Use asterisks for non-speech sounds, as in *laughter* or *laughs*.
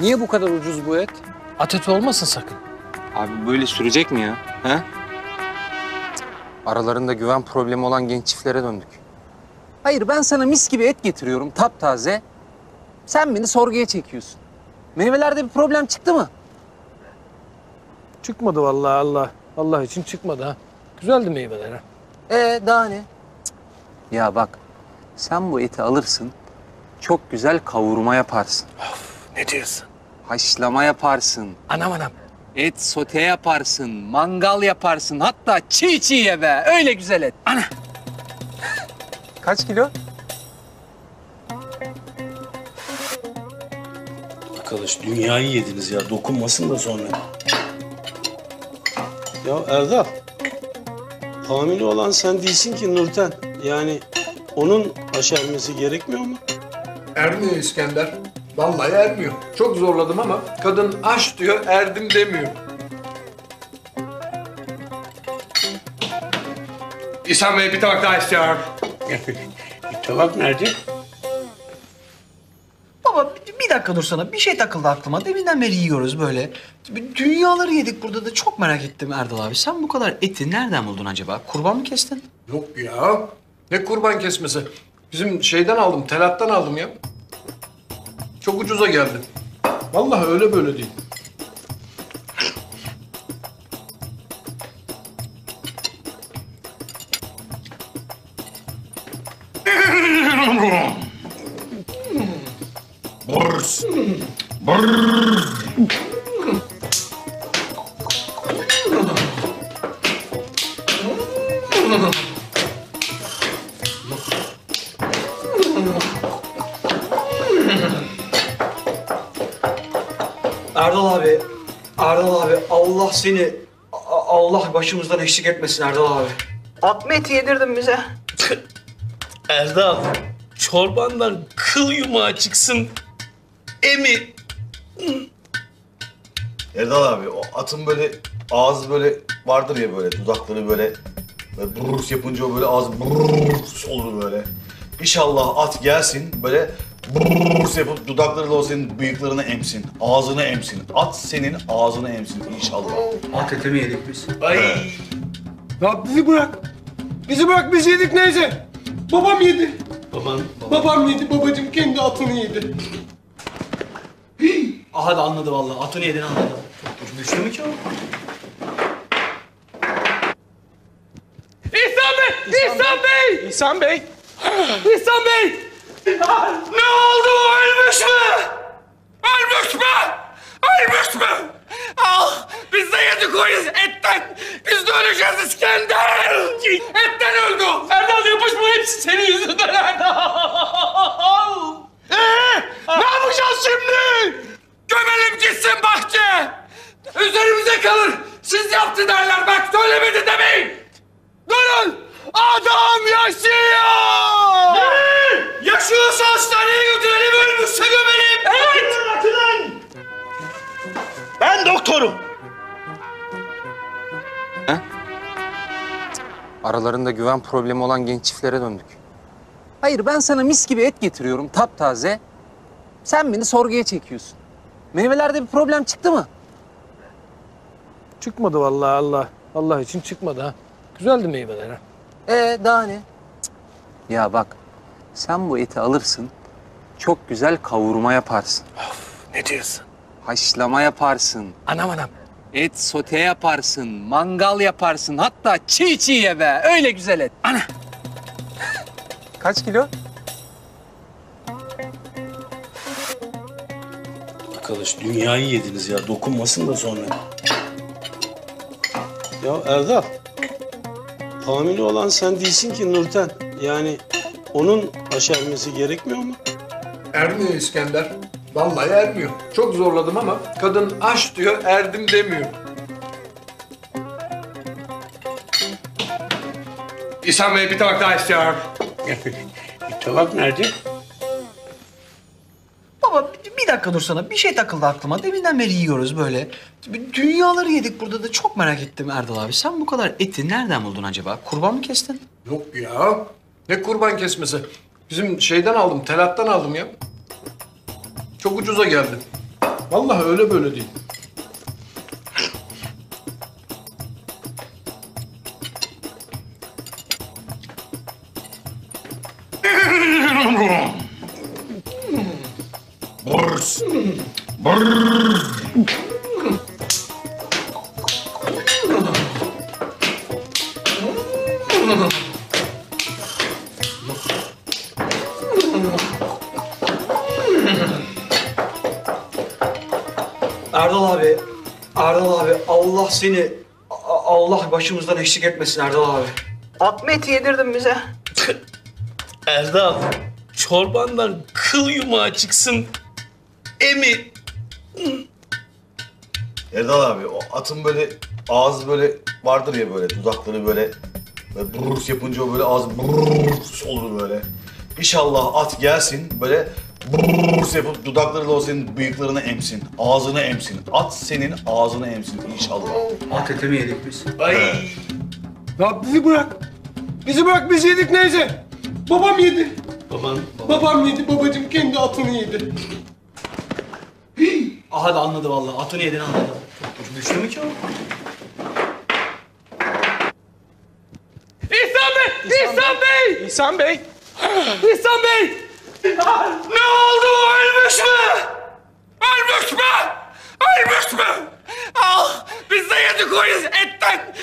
Niye bu kadar ucuz bu et? At eti olmasın sakın. Abi böyle sürecek mi ya? He? Aralarında güven problemi olan genç çiftlere döndük. Hayır ben sana mis gibi et getiriyorum taptaze. Sen beni sorguya çekiyorsun. Meyvelerde bir problem çıktı mı? Çıkmadı vallahi Allah. Allah için çıkmadı ha. Güzeldi meyveler ha. Ee daha ne? Cık. Ya bak sen bu eti alırsın. Çok güzel kavurma yaparsın. Ne diyorsun? Haşlama yaparsın. Anam anam. Et sote yaparsın. Mangal yaparsın. Hatta çiğ çiğ ye be. Öyle güzel et. Ana. Kaç kilo? Arkadaş dünyayı yediniz ya. Dokunmasın da sonra. Ya Erdal. Hamile olan sen değilsin ki Nurten. Yani onun aşermesi gerekmiyor mu? Ermiyor İskender. Vallahi ermiyor. Çok zorladım ama kadın aş diyor, erdim demiyor. İhsan Bey bir tabak daha istiyor. *laughs* Tabak nerede? Baba bir- bir dakika dursana. Bir şey takıldı aklıma. Deminden beri yiyoruz böyle. Dünyaları yedik burada da çok merak ettim Erdal abi. Sen bu kadar eti nereden buldun acaba? Kurban mı kestin? Yok ya. Ne kurban kesmesi. Bizim şeyden aldım, telattan aldım ya. Çok ucuza geldi. Vallahi öyle böyle değil. Erdal abi. Erdal abi Allah seni Allah başımızdan eksik etmesin Erdal abi. At mı eti yedirdin bize? *laughs* Erdal. Çorbandan kıl yumağı çıksın. Emi. Erdal abi o atın böyle ağzı böyle vardır ya böyle dudakları böyle böyle brrrs yapınca o böyle ağzı brrrs olur böyle. İnşallah at gelsin böyle brrrs yapıp dudaklarıyla o senin bıyıklarını emsin. Ağzını emsin. At senin ağzını emsin inşallah. At eti mi yedik biz? Ya bizi bırak. Bizi bırak biz yedik neyse. Babam yedi. Baban. Babam yedi. Babacığım kendi atını yedi. Aha da anladı vallahi. Atını yedin anladı. Güçlü mü ki o? İhsan Bey! İhsan Bey! İhsan Bey. İhsan Bey! Ne oldu? Ölmüş mü? Ölmüş mü? Ölmüş mü? Al! Biz de yedik o iz- etten! Biz de öleceğiz İskender! Etten öldü! Erdal yapışma hepsi senin yüzünden Erdal! Ee, ne yapacağız şimdi? Gömelim gitsin bahçe! Üzerimize kalır! Siz yaptı derler bak söylemedi demeyin! Durun! Adam yaşıyor! Ne? Yaşıyorsa hastaneye götürelim, ölmüşse gömelim! Evet! Ben doktorum. Aralarında güven problemi olan genç çiftlere döndük. Hayır ben sana mis gibi et getiriyorum taptaze. Sen beni sorguya çekiyorsun. Meyvelerde bir problem çıktı mı? Çıkmadı vallahi Allah. Allah için çıkmadı ha. Güzeldi meyveler ha. Ee daha ne? Cık. Ya bak sen bu eti alırsın. Çok güzel kavurma yaparsın. Ne diyorsun? Haşlama yaparsın. Anam anam. Et sote yaparsın. Mangal yaparsın. Hatta çiğ çiğ ye be. Öyle güzel et. Ana. Kaç kilo? Arkadaş dünyayı yediniz ya. Dokunmasın da sonra. Ya Erdal. Hamile olan sen değilsin ki Nurten. Yani onun aşermesi gerekmiyor mu? Ermiyor İskender. Vallahi ermiyor. Çok zorladım ama kadın aş diyor, erdim demiyor. İhsan Bey bir tabak daha istiyor. *laughs* Tabak nerede? Dakika dursana. Bir şey takıldı aklıma. Deminden beri yiyoruz böyle. Dünyaları yedik burada da çok merak ettim Erdal abi. Sen bu kadar eti nereden buldun acaba? Kurban mı kestin? Yok ya. Ne kurban kesmesi. Bizim şeyden aldım, telattan aldım ya. Çok ucuza geldi. Vallahi öyle böyle değil. *laughs* Erdal abi, Erdal abi Allah seni A- Allah başımızdan eksik etmesin Erdal abi. At mı eti yedirdin bize? Erdal, çorbandan kıl yumağı çıksın. Emi. Erdal abi o atın böyle ağzı böyle vardır ya böyle dudakları böyle, böyle brrs yapınca o böyle ağzı brrs olur böyle. İnşallah at gelsin böyle brrs yapıp dudaklarıyla o senin bıyıklarını emsin, ağzını emsin. At senin ağzını emsin inşallah. At eti mi yedik biz? Ya bizi bırak. Bizi bırak biz yedik neyse. Babam yedi. Baban, Babam yedi. Babacım kendi atını yedi. Aha da anladı vallahi. Atını yedin anladı. Çok güçlü mü ki o? İhsan Bey! İhsan Bey! İhsan Bey. İhsan Bey! Ne oldu? Ölmüş mü? Ölmüş mü? Ölmüş mü? Ah! Biz de yedik o etten.